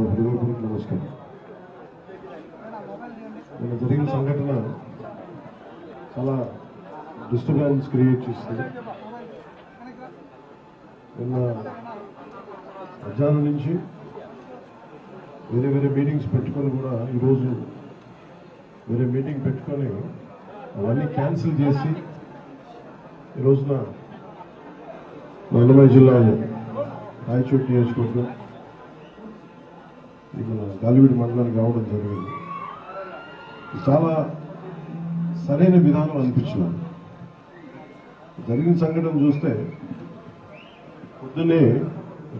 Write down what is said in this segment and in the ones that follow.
హృదయపూర్వక నమస్కారం. నిన్న జరిగిన సంఘటన చాలా డిస్టర్బెన్స్ క్రియేట్ చేస్తుంది నిన్న మధ్యాహ్నం నుంచి వేరే వేరే మీటింగ్స్ పెట్టుకొని కూడా ఈరోజు వేరే మీటింగ్ పెట్టుకొని అవన్నీ క్యాన్సిల్ చేసి ఈ రోజున జిల్లాలో రాయచోటి నియోజకవర్గం ఇక్కడ గాలివీడి మండలానికి రావడం జరిగింది. చాలా సరైన విధానం అనిపించింది. జరిగిన సంఘటన చూస్తే పొద్దున్నే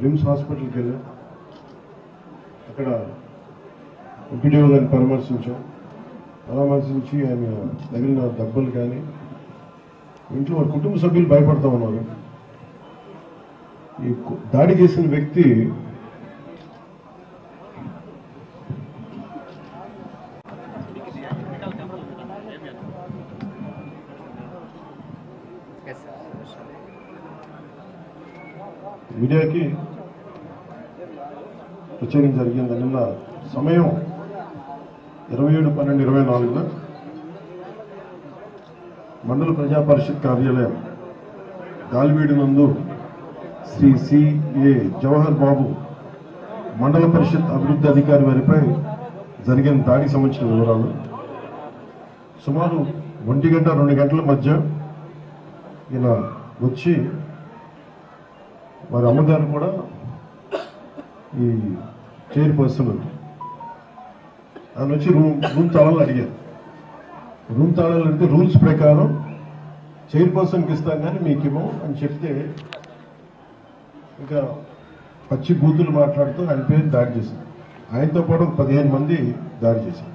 రిమ్స్ హాస్పిటల్కి వెళ్ళాం. అక్కడ ఎంపీడీఓ గారిని పరామర్శించాం. పరామర్శించి ఆయన తగిలిన దెబ్బలు కానీ ఇంట్లో వారి కుటుంబ సభ్యులు భయపడతా ఉన్నారు. ఈ దాడి చేసిన వ్యక్తి మీడియాకి ప్రచారం జరిగింది నిన్న సమయం ఇరవై ఏడు పన్నెండు ఇరవై నాలుగున మండల ప్రజా పరిషత్ కార్యాలయం గాలివీడి నందు శ్రీ సిఏ జవహర్ బాబు మండల పరిషత్ అభివృద్ధి అధికారి వారిపై జరిగిన దాడికి సంబంధించిన వివరాలు. సుమారు ఒంటి గంట రెండు గంటల మధ్య ఈయన వచ్చి వారి అమ్మగారు కూడా ఈ చైర్పర్సన్ ఆయన వచ్చి రూమ్ రూమ్ తాళాలు అడిగారు. రూమ్ తాళాలు అంటే రూల్స్ ప్రకారం చైర్పర్సన్కి ఇస్తాం కానీ మీకు ఇవ్వం అని చెప్తే ఇంకా పచ్చి బూతులు మాట్లాడుతూ ఆయన పేరు దాడి చేశారు. ఆయనతో పాటు ఒక పదిహేను మంది దాడి చేశారు.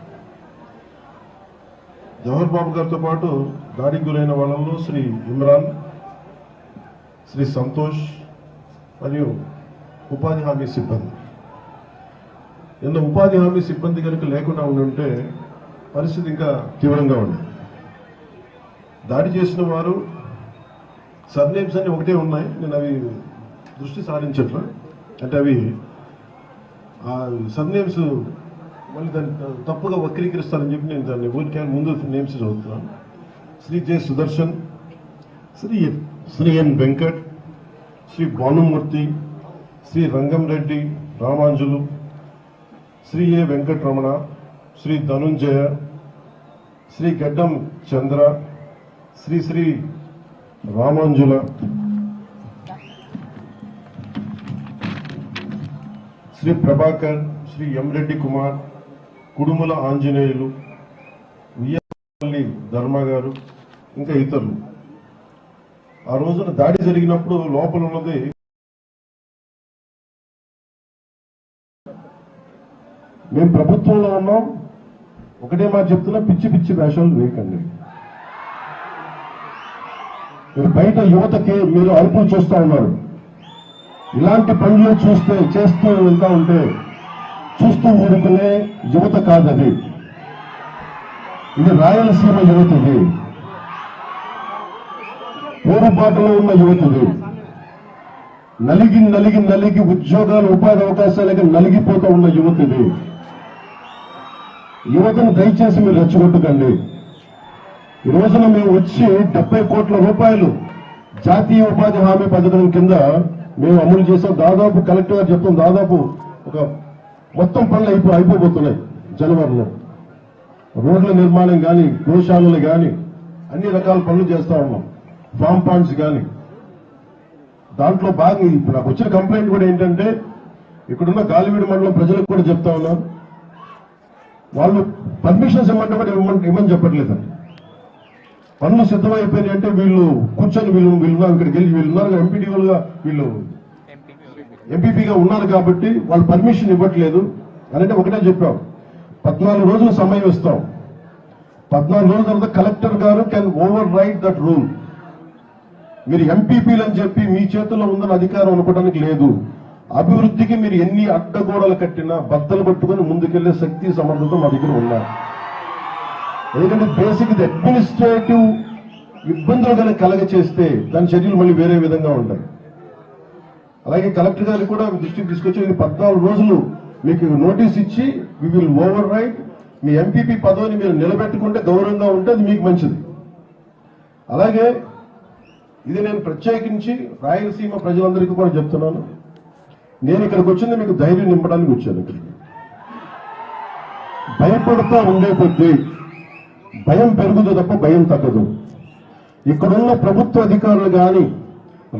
జవహర్ బాబు గారితో పాటు దాడికి గురైన వాళ్ళలో శ్రీ ఇమ్రాన్ శ్రీ సంతోష్ మరియు ఉపాధి హామీ సిబ్బంది. నిన్న ఉపాధి హామీ సిబ్బంది కనుక లేకుండా ఉండుంటే పరిస్థితి ఇంకా తీవ్రంగా ఉంది దాడి చేసిన వారు సర్నేమ్స్ అన్ని ఒకటే ఉన్నాయి. నేను అవి దృష్టి సారించట్లా. అంటే అవి ఆ సర్నేమ్స్ మళ్ళీ దాన్ని తప్పుగా వక్రీకరిస్తారని చెప్పి నేను దాన్ని ఊరికే ముందు నేమ్స్ చదువుతున్నాను. Shri J Sudarshan Shri Shri N Venkat Shri Bhanumurthy Shri Rangamreddy Ramanjulu Shri A Venkataramana Shri Dhananjaya Shri Gaddam Chandra Shri Shri రామాంజుల. Shri Prabhakar Shri ఎంరెడ్డి Kumar Kudumula Anjaneyulu ఉయ్యపల్లి ధర్మ గారు ఇంకా ఇతరులు. ఆ రోజున దాడి జరిగినప్పుడు లోపల ఉన్నది మేము ప్రభుత్వంలో ఉన్నాం. ఒకటే మాట చెప్తున్నా పిచ్చి పిచ్చి వేషాలు వేయకండి. మీరు బయట యువతకి మీరు అరుపులు చూస్తా ఉన్నారు. ఇలాంటి పనులు చూస్తే చేస్తూ వెళ్తా ఉంటే చూస్తూ ఊరుకునే యువత కాదది. ఇది రాయలసీమ యువత ఇది పోరుబాటులో ఉన్న యువతది నలిగి నలిగి నలిగి ఉద్యోగాలు ఉపాధి అవకాశాలకి నలిగిపోతూ ఉన్న యువతది యువతను దయచేసి మీరు రెచ్చగొట్టకండి. ఈ రోజున మేము వచ్చి డెబ్బై కోట్ల రూపాయలు జాతీయ ఉపాధి హామీ పథకం కింద మేము అమలు చేసాం దాదాపు కలెక్టర్ గారు చెప్తాం దాదాపు ఒక మొత్తం పనులు అయిపో అయిపోబోతున్నాయి జనవరిలో. రోడ్ల నిర్మాణం కానీ గోశాలలు కానీ అన్ని రకాల పనులు చేస్తా ఉన్నాం. ఫామ్ పాయింట్స్ కానీ దాంట్లో బాగా ఇప్పుడు నాకు వచ్చిన కంప్లైంట్ కూడా ఏంటంటే ఇక్కడున్న గాలివీడు మండలం ప్రజలకు కూడా చెప్తా ఉన్నారు వాళ్ళు పర్మిషన్స్ ఇవ్వమంటే కూడా ఇవ్వమని ఇవ్వని చెప్పట్లేదండి పనులు సిద్ధమైపోయినాయి అంటే వీళ్ళు కూర్చొని వీళ్ళు వీళ్ళు ఇక్కడికి వెళ్ళి వీళ్ళు ఉన్నారు వీళ్ళు ఎంపీపీగా ఉన్నారు కాబట్టి వాళ్ళు పర్మిషన్ ఇవ్వట్లేదు. అని అంటే ఒకటే చెప్పాం పద్నాలుగు రోజులు సమయం ఇస్తాం. పద్నాలుగు రోజుల తర్వాత కలెక్టర్ గారు can overwrite that rule మీరు ఎంపీపీలు అని చెప్పి మీ చేతుల్లో ఉందని అధికారం అనుకోవడానికి లేదు. అభివృద్ధికి మీరు ఎన్ని అడ్డగోడలు కట్టినా బద్దలు పట్టుకుని ముందుకెళ్ళే శక్తి సమర్థత మా దగ్గర ఉన్నాయి ఎందుకంటే బేసిక్ ఇది అడ్మినిస్ట్రేటివ్ ఇబ్బందులు కనుక కలగ చేస్తే దాని చర్యలు మళ్ళీ వేరే విధంగా ఉంటాయి అలాగే కలెక్టర్ గారికి కూడా దృష్టికి తీసుకొచ్చి పద్నాలుగు రోజులు మీకు నోటీస్ ఇచ్చి we we will overwrite MPP పదవిని మీరు నిలబెట్టుకుంటే గౌరవంగా ఉంటే అది మీకు మంచిది. అలాగే ఇది నేను ప్రత్యేకించి రాయలసీమ ప్రజలందరికీ కూడా చెప్తున్నాను. నేను ఇక్కడికి వచ్చింది మీకు ధైర్యం నింపడానికి వచ్చాను ఇక్కడికి. భయపడుతూ ఉండే కొద్దీ భయం పెరుగుతుంది తప్ప భయం తగ్గదు. ఇక్కడున్న ప్రభుత్వ అధికారులు కానీ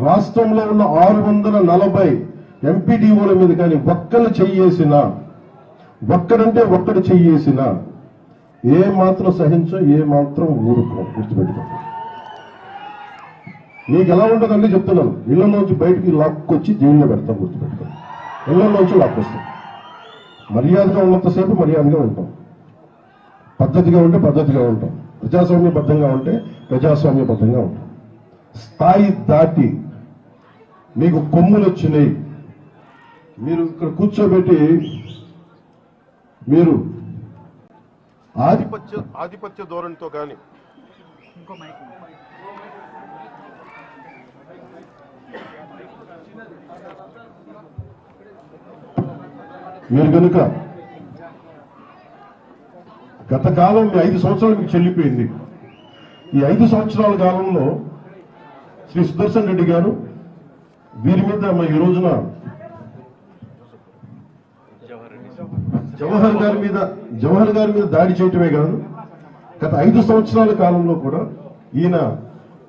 రాష్ట్రంలో ఉన్న ఆరు వందల నలభై ఎంపీడీఓల మీద కానీ ఒక్కరు చెయ్యేసిన ఒక్కడంటే ఒక్కడు చెయ్యేసిన ఏ మాత్రం సహించో ఏ మాత్రం ఊరుకో గుర్తుపెట్టుకో. నీకు ఎలా ఉంటుందండి చెప్తున్నాను. ఇళ్ళలోంచి బయటికి లాక్కొచ్చి జైల్లో పెడతాం గుర్తుపెట్టుకో. ఇళ్ళలోంచి లాక్కొస్తాం. మర్యాదగా ఉన్నంతసేపు మర్యాదగా ఉంటాం. పద్ధతిగా ఉంటే పద్ధతిగా ఉంటాం. ప్రజాస్వామ్యబద్ధంగా ఉంటే ప్రజాస్వామ్యబద్ధంగా ఉంటాం. స్థాయి దాటి మీకు కొమ్ములు వచ్చినాయి. మీరు ఇక్కడ కూర్చోబెట్టి మీరు ఆధిపత్య ఆధిపత్య ధోరణితో కానీ మీరు కనుక గత కాలం మీ ఐదు సంవత్సరాలు మీకు చెల్లిపోయింది. ఈ ఐదు సంవత్సరాల కాలంలో శ్రీ సుదర్శన్ రెడ్డి గారు వీరి మీద మన ఈ రోజున జవహర్ గారి మీద జవహర్ గారి మీద దాడి చేయటమే కాదు గత ఐదు సంవత్సరాల కాలంలో కూడా ఈయన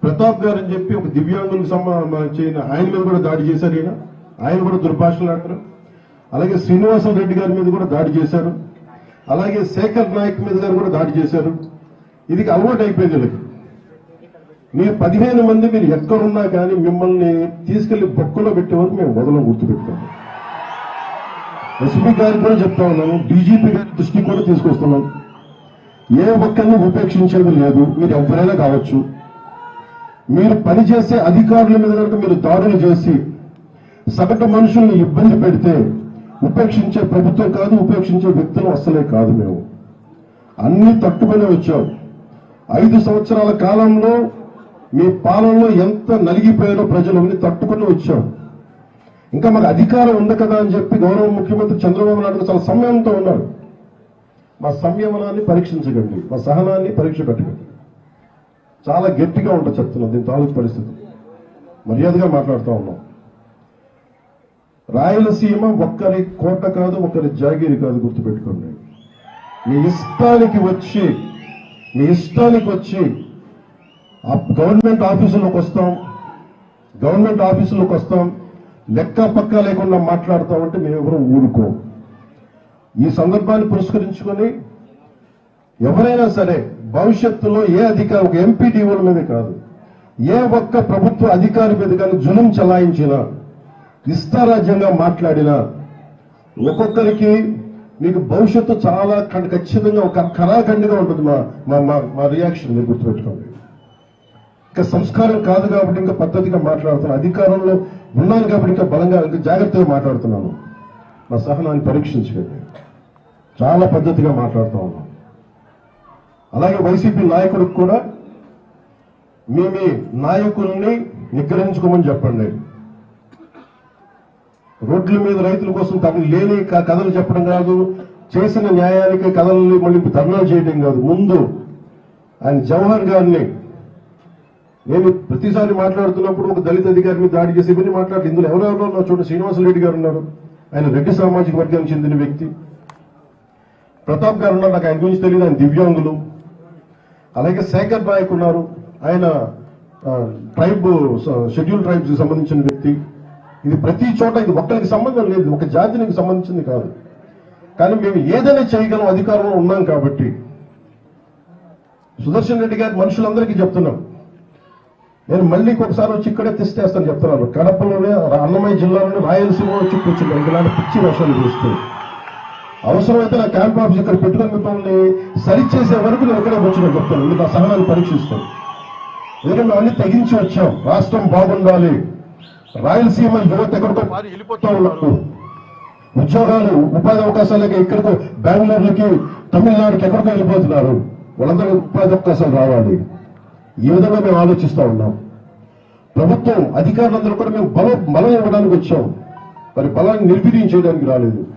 ప్రతాప్ గారు అని చెప్పి ఒక దివ్యాంగులకు సంబంధించిన ఆయన మీద కూడా దాడి చేశారు ఈయన. ఆయన కూడా దుర్భాషలు ఆడతారు. అలాగే శ్రీనివాసం రెడ్డి గారి మీద కూడా దాడి చేశారు. అలాగే శేఖర్ నాయక్ మీద గారు కూడా దాడి చేశారు. ఇది అలవాటు అయిపోయింది వీళ్ళకి. మీరు పదిహేను మంది మీరు ఎక్కడున్నా కానీ మిమ్మల్ని తీసుకెళ్ళి బొక్కలో పెట్టే వరకు మేము వదలం గుర్తుపెట్టాము ఎస్పీ గారికి కూడా చెప్తా ఉన్నాము డీజీపీ గారి దృష్టికి కూడా తీసుకొస్తున్నాం. ఏ ఒక్కరిని ఉపేక్షించేది లేదు. మీరు ఎవరైనా కావచ్చు. మీరు పనిచేసే అధికారుల మీద కనుక మీరు దాడులు చేసి సగటు మనుషుల్ని ఇబ్బంది పెడితే ఉపేక్షించే ప్రభుత్వం కాదు ఉపేక్షించే వ్యక్తులు అస్సలే కాదు మేము. అన్ని తట్టుకునే వచ్చాం. ఐదు సంవత్సరాల కాలంలో మీ పాలనలో ఎంత నలిగిపోయారో ప్రజలు అన్ని తట్టుకుని వచ్చాం. ఇంకా మాకు అధికారం ఉంది కదా అని చెప్పి గౌరవ ముఖ్యమంత్రి చంద్రబాబు నాయుడు చాలా సంయమనంతో ఉన్నారు. మా సంయమనాన్ని పరీక్షించకండి మా సహనాన్ని పరీక్ష పెట్టకండి. చాలా గట్టిగా ఉంటుంది చెప్తున్నాం దీని తాలూకు పరిస్థితి. మర్యాదగా మాట్లాడుతూ ఉన్నాం రాయలసీమ ఒక్కరి కోట కాదు ఒకరి జాగిరి కాదు గుర్తుపెట్టుకోండి. మీ ఇష్టానికి వచ్చి మీ ఇష్టానికి వచ్చి గవర్నమెంట్ ఆఫీసులోకి వస్తాం గవర్నమెంట్ ఆఫీసులోకి వస్తాం లెక్క పక్క లేకుండా మాట్లాడతామంటే మేము ఎవరూ ఊరుకోం. ఈ సందర్భాన్ని పురస్కరించుకొని ఎవరైనా సరే భవిష్యత్తులో ఏ అధికారి ఒక ఎంపీడీఓల మీద కాదు ఏ ఒక్క ప్రభుత్వ అధికారి మీద కానీ జులుం చలాయించినా ఇష్టారాజ్యంగా మాట్లాడినా ఒక్కొక్కరికి మీకు భవిష్యత్తు చాలా ఖచ్చితంగా ఒక కరాఖండిగా ఉంటుంది మా మా మా- మా రియాక్షన్ మీరు గుర్తుపెట్టుకోండి. ఇంకా సంస్కారం కాదు కాబట్టి ఇంకా పద్ధతిగా మాట్లాడుతున్నాను అధికారంలో ఉన్నాను కాబట్టి ఇంకా బలంగా ఇంకా జాగ్రత్తగా మాట్లాడుతున్నాను. నా సహనాన్ని పరీక్షించకండి. చాలా పద్ధతిగా మాట్లాడుతూ ఉన్నాను. అలాగే వైసీపీ నాయకుడికి కూడా మీ మీ నాయకుల్ని నిగ్రహించుకోమని చెప్పండి. రోడ్ల మీద రైతుల కోసం తనకు లేని కథలు చెప్పడం కాదు చేసిన న్యాయానికి కథల్ని మళ్ళీ ధర్నాలు చేయడం కాదు. ముందు ఆయన జవహర్ గారిని నేను ప్రతిసారి మాట్లాడుతున్నప్పుడు ఒక దళిత అధికారి మీద దాడి చేసి ఇవన్నీ మాట్లాడి ఇందులో ఎవరెవరో ఉన్నారు? చూడండి శ్రీనివాసరెడ్డి గారు ఉన్నారు. ఆయన రెడ్డి సామాజిక వర్గానికి చెందిన వ్యక్తి. ప్రతాప్ గారు ఉన్నారు. నాకు ఆయన గురించి తెలియదు. ఆయన దివ్యాంగులు. అలాగే శేఖర్ నాయక్ ఉన్నారు. ఆయన ట్రైబ్ షెడ్యూల్ ట్రైబ్స్కి సంబంధించిన వ్యక్తి. ఇది ప్రతి చోట ఇది ఒక్కరికి సంబంధం లేదు. ఒక జాతికి సంబంధించింది కాదు. కానీ మేము ఏదైనా చేయగలం అధికారంలో ఉన్నాం కాబట్టి. సుదర్శన్ రెడ్డి గారి మనుషులందరికీ చెప్తున్నాం. నేను మళ్ళీ ఒకసారి వచ్చి ఇక్కడే తెస్తేస్తాను చెప్తున్నాను. కడపలోనే అన్నమయ్య జిల్లాలోనే రాయలసీమ వచ్చి కూర్చున్నాను ఇలాంటి పిచ్చి వర్షాలు చూస్తూ. అవసరమైతే నా క్యాంప్ ఆఫీస్ ఇక్కడ పెట్టుకుని మిమ్మల్ని సరిచేసే వరకు నేను ఇక్కడే కూర్చొని చెప్తాను మీకు ఆ సహనాన్ని పరీక్షిస్తాను. ఎందుకంటే అన్ని తెగించి వచ్చాం. రాష్ట్రం బాగుండాలి. రాయలసీమ యువత ఎక్కడికో మారి వెళ్ళిపోతూ ఉన్నారు. ఉద్యోగాలు ఉపాధి అవకాశాలకి ఎక్కడికో బెంగళూరుకి తమిళనాడుకి ఎక్కడికో వెళ్ళిపోతున్నారు. వాళ్ళందరికీ ఉపాధి అవకాశాలు రావాలి. ఈ విధంగా మేము ఆలోచిస్తూ ఉన్నాం. ప్రభుత్వం అధికారులందరూ కూడా మేము బలం బలం ఇవ్వడానికి వచ్చాం. మరి బలాన్ని నిర్వీర్యం చేయడానికి రాలేదు.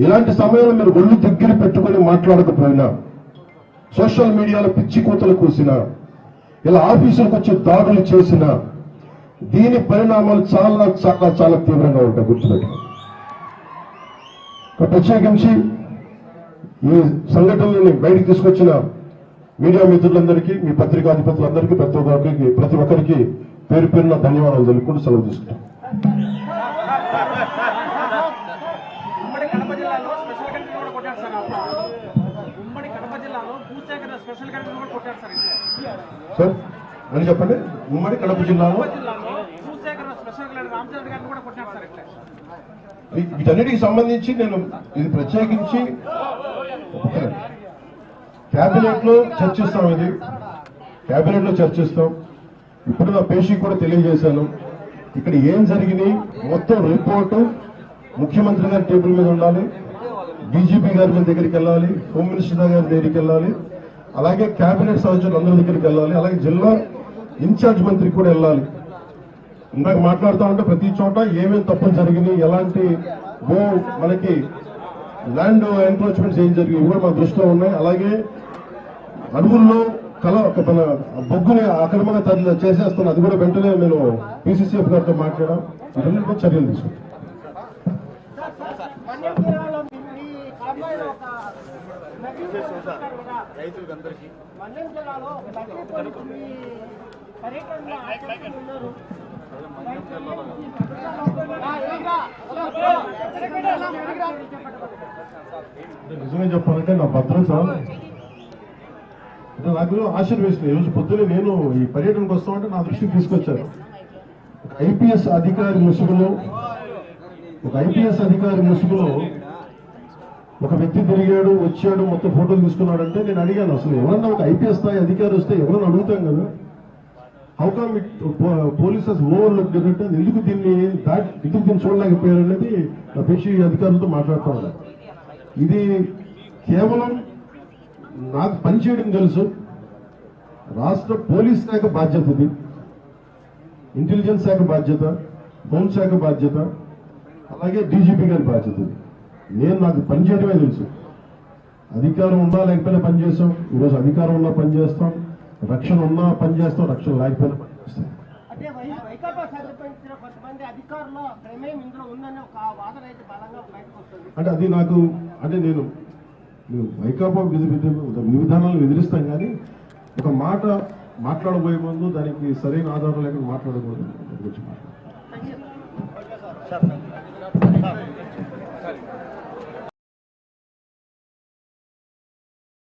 ఇలాంటి సమయంలో మీరు ఒళ్ళు దగ్గర పెట్టుకొని మాట్లాడకపోయినా సోషల్ మీడియాలో పిచ్చి కూతలు కూసినా ఇలా ఆఫీసులకు వచ్చి దాడులు చేసినా దీని పరిణామాలు చాలా చాలా చాలా తీవ్రంగా ఉంటాయి గుర్తుపెట్టుకో. ప్రత్యేకించి ఈ సంఘటనలని బయటకు తీసుకొచ్చిన మీడియా మిత్రులందరికీ మీ పత్రికాధిపతులందరికీ ప్రతి ఒక్కరికి ప్రతి ఒక్కరికి పేరు పేరున ధన్యవాదాలు తెలుపుకుంటూ సెలవు తీసుకుంటాం ఉమ్మడి కడప జిల్లాలో స్పెషల్ కంట్రీ కూడా కొట్టారు సార్ అప్పుడు. ఉమ్మడి కడప జిల్లాలో భూసేకరణ స్పెషల్ కంట్రీ కూడా కొట్టారు సార్ అని చెప్పండి. ఉమ్మడి కడప జిల్లాలో వీటన్నిటికి సంబంధించి నేను ఇది ప్రత్యేకించి కేబినెట్లో చర్చిస్తాం ఇది. కేబినెట్లో చర్చిస్తాం. ఇప్పుడు నా పేషీకి కూడా తెలియజేశాను. ఇక్కడ ఏం జరిగినాయి మొత్తం రిపోర్టు ముఖ్యమంత్రి గారి టేబుల్ మీద ఉండాలి. డీజీపీ గారి దగ్గరికి వెళ్ళాలి. హోమ్ మినిస్టర్ గారి దగ్గరికి వెళ్ళాలి. అలాగే కేబినెట్ సహచరులు అందరి దగ్గరికి వెళ్ళాలి. అలాగే జిల్లా ఇన్ఛార్జ్ మంత్రికి కూడా వెళ్ళాలి. ఇందాక మాట్లాడుతూ ఉంటే ప్రతి చోట ఏమేమి తప్పులు జరిగినాయి ఎలాంటి భూ మనకి ల్యాండ్ ఎన్క్రోచ్మెంట్స్ ఏం జరిగినాయి కూడా మా దృష్టిలో ఉన్నాయి. అలాగే అడవుల్లో కల ఒక మన బొగ్గుని అక్రమంగా తరలి చేసేస్తున్నా అది కూడా వెంటనే నేను పీసీసీఎఫ్ గారితో మాట్లాడాం. ఇవన్నీ కూడా చర్యలు తీసుకుంటాం. మన్యం జిల్లాలో మీ మీ మన్యం జిల్లాలో పర్యటనలో ఉన్నారు నిజమే చెప్పాలంటే నా భద్రం సార్. నాకు ఆశలు వేసింది ఈరోజు పొద్దున్నే నేను ఈ పర్యటనకు వస్తామంటే నా దృష్టికి తీసుకొచ్చారు. ఐపీఎస్ అధికారి ముసుగులో ఒక ఐపీఎస్ అధికారి ముసుగులో ఒక వ్యక్తి తిరిగాడు వచ్చాడు మొత్తం ఫోటోలు తీసుకున్నాడంటే నేను అడిగాను అసలు ఎవరన్నా ఒక ఐపీఎస్ స్థాయి అధికారి వస్తే ఎవరన్నా అడుగుతాం కదా? How come it polices overlook అంటే ఎందుకు దీన్ని దాటి ఎందుకు దీన్ని చూడలేకపోయారు అనేది నా పేషి అధికారులతో మాట్లాడుతూ ఉన్నారు ఇది కేవలం నాకు పనిచేయడం తెలుసు. రాష్ట్ర పోలీస్ శాఖ బాధ్యత ఇది. ఇంటెలిజెన్స్ శాఖ బాధ్యత హోంశాఖ బాధ్యత అలాగే డీజీపీ గారి బాధ్యత ఇది. నేను నాకు పనిచేయడమే తెలుసు. అధికారం ఉన్నా లేకపోయినా పనిచేస్తాం ఈరోజు అధికారం ఉన్నా పనిచేస్తాం రక్షణ ఉన్నా పనిచేస్తాం రక్షణ లేకపోయినా పనిచేస్తాం అంటే వై- వైకాపా సంబంధించిన కొంతమంది అధికారుల ప్రమేయం ఇందులో ఉందనే ఒక వాదన అయితే బలంగా బయటకు వస్తుంది. అంటే అది నాకు అంటే నేను నేను వైకాపా విధి విధి విధి విధానాలను ఎదిరిస్తాం కానీ ఒక మాట మాట్లాడబోయే ముందు దానికి సరైన ఆధారం లేకుండా మాట్లాడకూడదు. గురించి